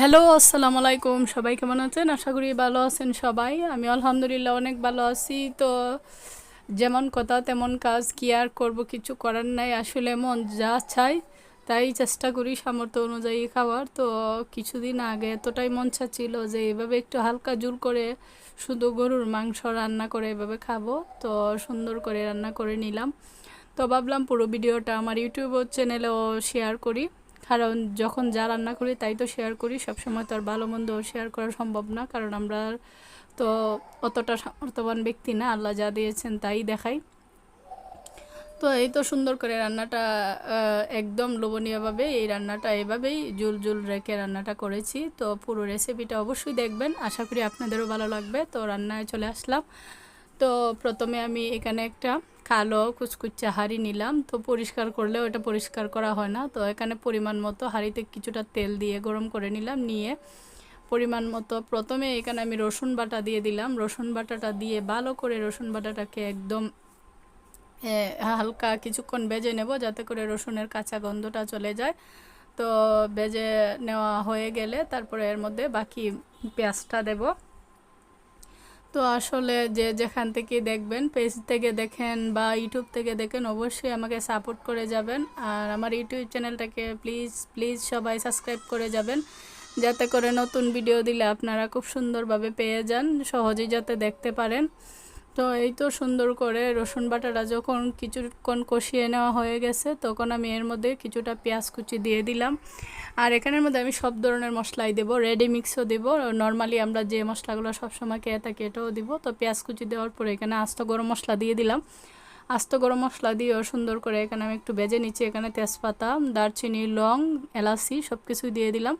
Hello, আসসালামু আলাইকুম। সবাই কেমন আছেন? আশা করি ভালো আছেন সবাই। আমি আলহামদুলিল্লাহ অনেক ভালো আছি। তো যেমন কথা, তেমন কাজ। কি আর করব? কিছু করার নাই। আসলে মন যা চাই তাই চেষ্টা করি সামর্থ্য অনুযায়ী খাওয়ার। তো কিছুদিন আগে এতটাই মন ছিল যে এভাবে একটু হালকা জুল করে শুধু গরুর মাংস রান্না করে এভাবে খাব। তো সুন্দর করে রান্না করে নিলাম। তো ভাবলাম পুরো ভিডিওটা আমার ইউটিউব চ্যানেলেও শেয়ার করি। কারণ যখন যা রান্না করি তাই তো শেয়ার করি, সবসময় তো আর ভালো মন্দ শেয়ার করা সম্ভব না। কারণ আমরা তো অতটা সামর্থ্যবান ব্যক্তি না, আল্লাহ যা দিয়েছেন তাই দেখাই। তো এই তো সুন্দর করে রান্নাটা একদম লোভনীয়ভাবে এই রান্নাটা এভাবেই জুল জুল রেখে রান্নাটা করেছি। তো পুরো রেসিপিটা অবশ্যই দেখবেন। আশা করি আপনাদেরও ভালো লাগবে। তো রান্নায় চলে আসলাম। তো প্রথমে আমি এখানে একটা কালো কুচকুচা হাঁড়ি নিলাম, তো পরিষ্কার করলে ওটা পরিষ্কার করা হয় না। তো এখানে পরিমাণ মতো হাঁড়িতে কিছুটা তেল দিয়ে গরম করে নিলাম, নিয়ে পরিমাণ মতো প্রথমে এখানে আমি রসুন বাটা দিয়ে দিলাম। রসুন বাটাটা দিয়ে ভালো করে রসুন বাটাটাকে একদম হালকা কিছুক্ষণ বেজে নেব যাতে করে রসুনের কাঁচা গন্ধটা চলে যায়। তো বেজে নেওয়া হয়ে গেলে তারপরে এর মধ্যে বাকি পেঁয়াজটা দেবো। তো আসলে যে যেখান থেকে দেখবেন, পেজ থেকে দেখেন বা ইউটিউব থেকে দেখেন, অবশ্যই আমাকে সাপোর্ট করে যাবেন। আর আমার ইউটিউব চ্যানেলটাকে প্লিজ প্লিজ সবাই সাবস্ক্রাইব করে যাবেন। যাতে করে নতুন ভিডিও দিলে আপনারা খুব সুন্দরভাবে পেয়ে যান, সহজেই যাতে দেখতে পারেন। তো এই তো সুন্দর করে রসুন বাটাটা যখন কিছুক্ষণ কষিয়ে নেওয়া হয়ে গেছে, তখন আমি এর মধ্যে কিছুটা পেঁয়াজ কুচি দিয়ে দিলাম। আর এখানের মধ্যে আমি সব ধরনের মশলাই দেবো রেডি মিক্সও দেবো। নর্মালি আমরা যে মশলাগুলো সবসময় খেয়ে থাকি এটাও দিব। তো পেঁয়াজ কুচি দেওয়ার পরে এখানে আস্ত গরম মশলা দিয়ে দিলাম। আস্ত গরম মশলা দিয়েও সুন্দর করে এখানে আমি একটু বেজে নিচ্ছি। এখানে তেজপাতা, দারচিনি, লং, এলাচি সব কিছুই দিয়ে দিলাম।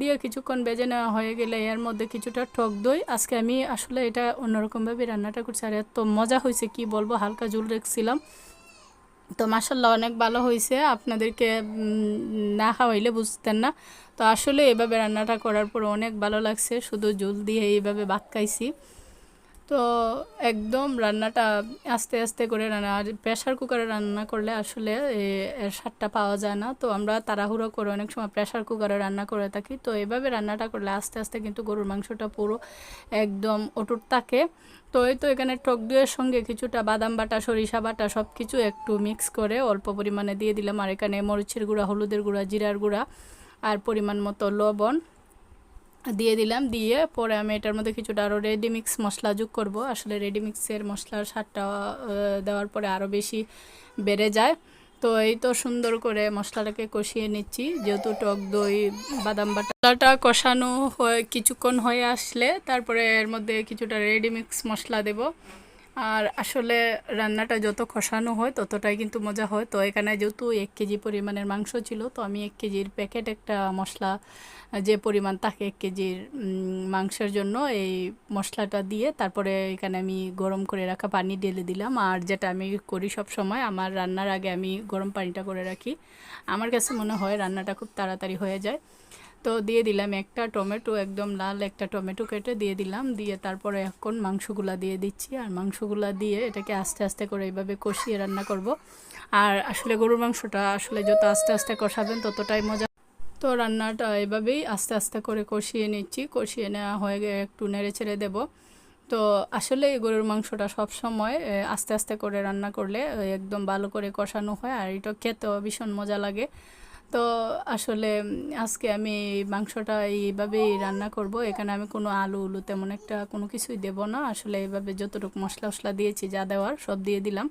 দিয়ে কিছুক্ষণ বেজে নেওয়া হয়ে গেলে এর মধ্যে কিছুটা টক দই। আজকে আমি আসলে এটা অন্যরকমভাবে রান্নাটা করছি আর এত মজা হয়েছে, কি বলব, হালকা জুল রেখছিলাম। তো মাসাল্লাহ অনেক ভালো হয়েছে, আপনাদেরকে না খাওয়াইলে বুঝতেন না। তো আসলে এভাবে রান্নাটা করার পর অনেক ভালো লাগছে, শুধু জুল দিয়ে এইভাবে ভাত খাইছি। তো একদম রান্নাটা আস্তে আস্তে করে রান্না, আর প্রেশার কুকারে রান্না করলে আসলে এর স্বাদটা পাওয়া যায় না। তো আমরা তাড়াহুড়ো করে অনেক সময় প্রেশার কুকারে রান্না করে থাকি। তো এভাবে রান্নাটা করলে আস্তে আস্তে কিন্তু গরুর মাংসটা পুরো একদম অটুট থাকে। তো এই তো এখানে টক দইয়ের সঙ্গে কিছুটা বাদাম বাটা, সরিষা বাটা সব কিছু একটু মিক্স করে অল্প পরিমাণে দিয়ে দিলাম। আর এখানে মরিচের গুঁড়া, হলুদের গুঁড়া, জিরার গুঁড়া, আর পরিমাণ মতো লবণ। দিয়ে দিলাম, দিয়ে পরে আমি এটার মধ্যে কিছুটা আরও রেডিমিক্স মশলা যোগ করব। আসলে রেডিমিক্সের মশলার স্বাদটা দেওয়ার পরে আরও বেশি বেড়ে যায়। তো এই তো সুন্দর করে মশলাটাকে কষিয়ে নিচ্ছি। যেহেতু টক দই, বাদাম বাটাটা কষানো হয়ে, কিছুক্ষণ হয়ে আসলে তারপরে এর মধ্যে কিছুটা রেডিমিক্স মশলা দেব। আর আসলে রান্নাটা যত কষানো হয়, ততটাই কিন্তু মজা হয়। তো এখানে যেহেতু এক কেজি পরিমাণের মাংস ছিল, তো আমি এক কেজির প্যাকেট একটা মশলা, যে পরিমাণ থাকে এক কেজির মাংসের জন্য এই মশলাটা দিয়ে তারপরে এখানে আমি গরম করে রাখা পানি ঢেলে দিলাম। আর যেটা আমি করি সব সময় আমার রান্নার আগে আমি গরম পানিটা করে রাখি। আমার কাছে মনে হয় রান্নাটা খুব তাড়াতাড়ি হয়ে যায়। তো দিয়ে দিলাম একটা টমেটো, একদম লাল একটা টমেটো কেটে দিয়ে দিলাম। দিয়ে তারপরে এখন মাংসগুলা দিয়ে দিচ্ছি। আর মাংসগুলা দিয়ে এটাকে আস্তে আস্তে করে এইভাবে কষিয়ে রান্না করব। আর আসলে গরুর মাংসটা আসলে যত আস্তে আস্তে কষাবেন ততটাই মজা। তো রান্নাটা এভাবেই আস্তে আস্তে করে কষিয়ে নিচ্ছি। কষিয়ে নেওয়া হয়ে গিয়ে একটু নেড়ে ছেড়ে দেবো। তো আসলে এই গরুর মাংসটা সব সময় আস্তে আস্তে করে রান্না করলে একদম ভালো করে কষানো হয়। আর এটা খেতেও ভীষণ মজা লাগে। তো আসলে, আজকে আমি মাংসটা এইভাবেই রান্না করব। এখানে আমি কোনো আলু, উলু তেমন একটা কোনো কিছুই দেব না। আসলে এইভাবে যতটুকু মশলা মশলা দিয়েছি, যা দেওয়ার সব দিয়ে দিলাম।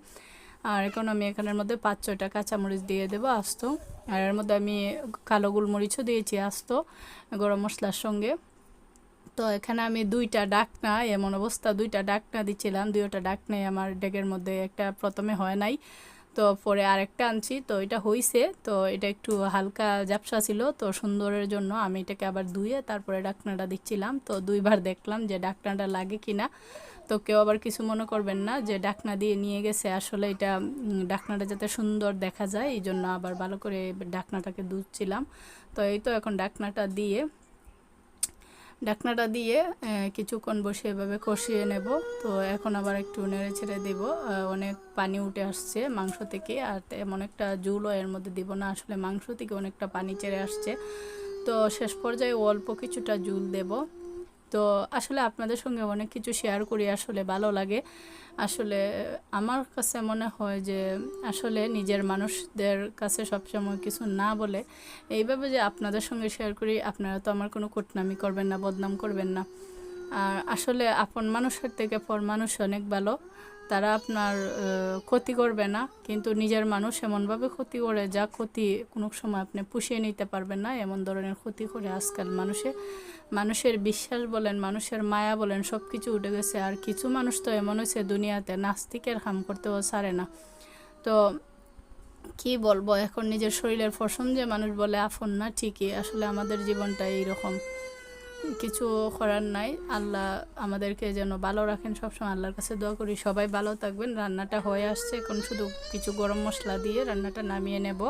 আর এখন আমি এখানের মধ্যে পাঁচ, ছয়টা কাঁচামরিচ দিয়ে দেবো আস্ত। আর এর মধ্যে আমি কালো গোলমরিচও দিয়েছি আস্ত গরম মশলার সঙ্গে। তো এখানে আমি দুইটা ডাকনা, এমন অবস্থা, দুইটা ডাকনা দিচ্ছিলাম দুইটা ডাকনাই আমার ডেগের মধ্যে একটা প্রথমে হয় নাই। তো পরে আরেকটা আনছি, তো এটা হইছে। তো এটা একটু হালকা ঝাপসা ছিল, তো সুন্দরের জন্য আমি এটাকে আবার ধুয়ে তারপরে ডাকনাটা দিচ্ছিলাম। তো দুইবার দেখলাম যে ডাকনাটা লাগে কি না তো কেউ আবার কিছু মনে করবেন না যে ডাকনা দিয়ে নিয়ে গেছে। আসলে এটা ডাকনাটা যাতে সুন্দর দেখা যায় এই জন্য আবার ভালো করে ডাকনাটাকে দুধছিলাম তো এই তো এখন ডাকনাটা দিয়ে ডাকনাটা দিয়ে কিছুক্ষণ বসে এভাবে কষিয়ে নেব। তো এখন আবার একটু নেড়ে ছেড়ে দেবো। অনেক পানি উঠে আসছে মাংস থেকে, আর এমন একটা জুলও এর মধ্যে দিব না। আসলে মাংস থেকে অনেকটা পানি চেড়ে আসছে। তো শেষ পর্যায়ে অল্প কিছুটা জুল দেব। তো আসলে আপনাদের সঙ্গে অনেক কিছু শেয়ার করি, আসলে ভালো লাগে। আসলে আমার কাছে মনে হয় যে আসলে নিজের মানুষদের কাছে সবসময় কিছু না বলে এইভাবে যে আপনাদের সঙ্গে শেয়ার করি, আপনারা তো আমার কোনো কুটনামি করবেন না, বদনাম করবেন না। আর আসলে আপন মানুষের থেকে পর মানুষ অনেক ভালো। তারা আপনার ক্ষতি করবে না, কিন্তু নিজের মানুষ এমনভাবে ক্ষতি করে, যা ক্ষতি কোনো সময় আপনি পুষিয়ে নিতে পারবেন না, এমন ধরনের ক্ষতি করে আজকাল মানুষে, মানুষের বিশ্বাস বলেন, মানুষের মায়া বলেন সব কিছু উঠে গেছে। আর কিছু মানুষ তো এমন হয়েছে দুনিয়াতে, নাস্তিকের হাম করতেও ছাড়ে না। তো কি বলব, এখন নিজের শরীরের ফসম যে মানুষ বলে আফন না, ঠিকই। আসলে আমাদের জীবনটা এইরকম। কিছু করার নাই। আল্লাহ আমাদেরকে যেন ভালো রাখেন, সবসময় আল্লাহর কাছে দোয়া করি। সবাই ভালো থাকবেন, রান্নাটা হয়ে আসছে। এখন শুধু কিছু গরম মশলা দিয়ে রান্নাটা নামিয়ে নেব।